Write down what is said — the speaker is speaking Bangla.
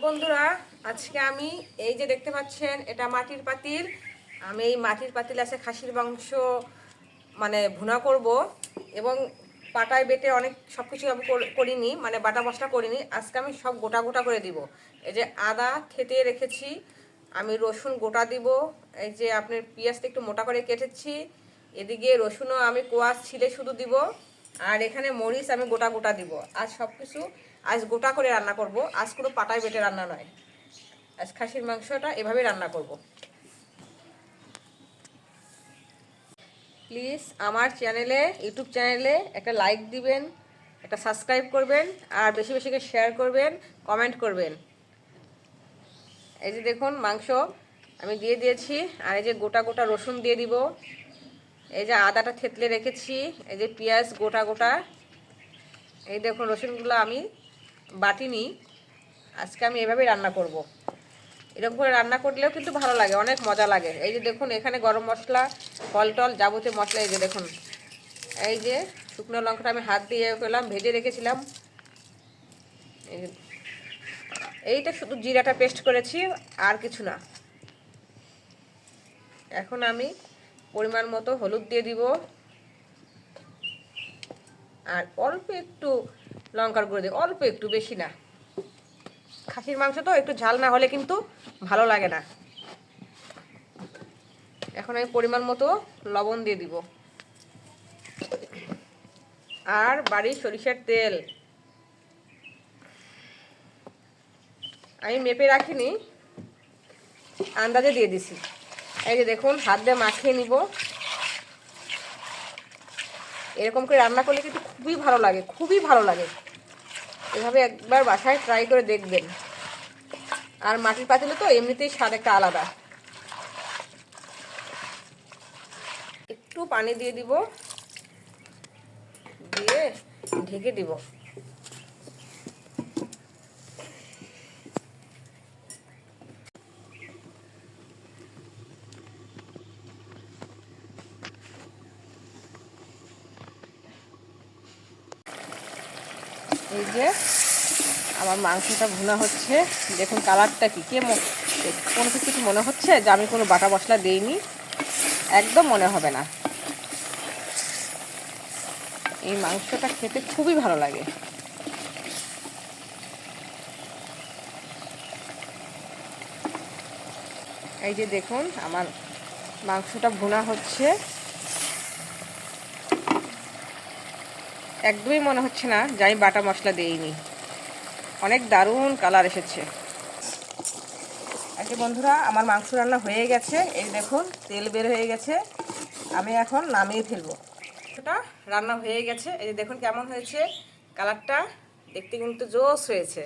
বন্ধুরা, আজকে আমি এই যে দেখতে পাচ্ছেন, এটা মাটির পাতিল। আমি এই মাটির পাতিল আছে খাসির মাংস মানে ভুনা করব। এবং পাটায় বেটে অনেক সব কিছু আমি কর- করিনি মানে বাটা মশলা করিনি। আজকে আমি সব গোটা গোটা করে দিব। এই যে আদা থেতে রেখেছি, আমি রসুন গোটা দিব। এই যে আপনার পেঁয়াজটা একটু মোটা করে কেটেছি। এদিকে রসুনও আমি কোয়াশ ছিলে শুধু দিব। আর এখানে মরিচ আমি গোটা গোটা দিব। আজ সব কিছু আজ গোটা করে রান্না করব। আজ কোনো পাটায় বেটে রান্না নয়। আজ খাসির মাংসটা এভাবে রান্না করব। প্লিজ আমার চ্যানেলে, ইউটিউব চ্যানেলে একটা লাইক দিবেন, একটা সাবস্ক্রাইব করবেন, আর বেশি বেশি শেয়ার করবেন, কমেন্ট করবেন। এই যে দেখুন মাংস আমি দিয়ে দিয়েছি, আর এই যে গোটা গোটা রসুন দিয়ে দিব। এই যে আদাটা থেতলে রেখেছি, এই যে পেঁয়াজ গোটা গোটা। এই দেখুন, রসুনগুলো আমি বাটিনি, আজকে আমি এভাবেই রান্না করব। এরকম করে রান্না করলেও কিন্তু ভালো লাগে, অনেক মজা লাগে। এই যে দেখুন, এখানে গরম মশলা, ফল টল যাবতীয় মশলা, এই যে দেখুন। এই যে শুকনো লঙ্কাটা আমি হাত দিয়ে পেলাম ভেজে রেখেছিলাম। এই এইটা শুধু জিরাটা পেস্ট করেছি, আর কিছু না। এখন আমি পরিমাণ মতো হলুদ দিয়ে দিব। আর অল্প একটু লঙ্কার গুঁড়ো দিই, অল্প একটু বেশি না। খাসির মাংস তো একটু ঝাল না হলে কিন্তু ভালো লাগে না। এখন আমি পরিমাণ মতো লবণ দিয়ে দিব। আর বাড়ির সরিষার তেল। আমি মেপে রাখিনি, আন্দাজে দিয়ে দিছি। এই যে দেখুন, হাত দিয়ে মাখিয়ে নিব। এরকম করে রান্না করলে কিন্তু খুবই ভালো লাগে, খুবই ভালো লাগে। এভাবে একবার বাসায় ট্রাই করে দেখবেন। আর মাটির পাতিলে তো এমনিতেই স্বাদ একটা আলাদা। একটু পানি দিয়ে দিব, দিয়ে ঢেকে দিব। যে আমার মাংসটা ভুনা হচ্ছে। দেখুন কালারটা কি, কে কোনো কিছু কি মনে হচ্ছে যে আমি কোনো বাটা মশলা দেইনি? একদম মনে হবে না। এই মাংসটা খেতে খুবই ভালো লাগে। এই যে দেখুন আমার মাংসটা ভুনা হচ্ছে। একদমই মনে হচ্ছে না যে আমি বাটা মশলা দেইনি। অনেক দারুণ কালার এসেছে। আজকে বন্ধুরা, আমার মাংস রান্না হয়ে গেছে। এই দেখুন, তেল বের হয়ে গেছে। আমি এখন নামিয়ে ফেলব। সেটা রান্না হয়ে গেছে। এই দেখুন কেমন হয়েছে। কালারটা দেখতে কিন্তু জোস হয়েছে।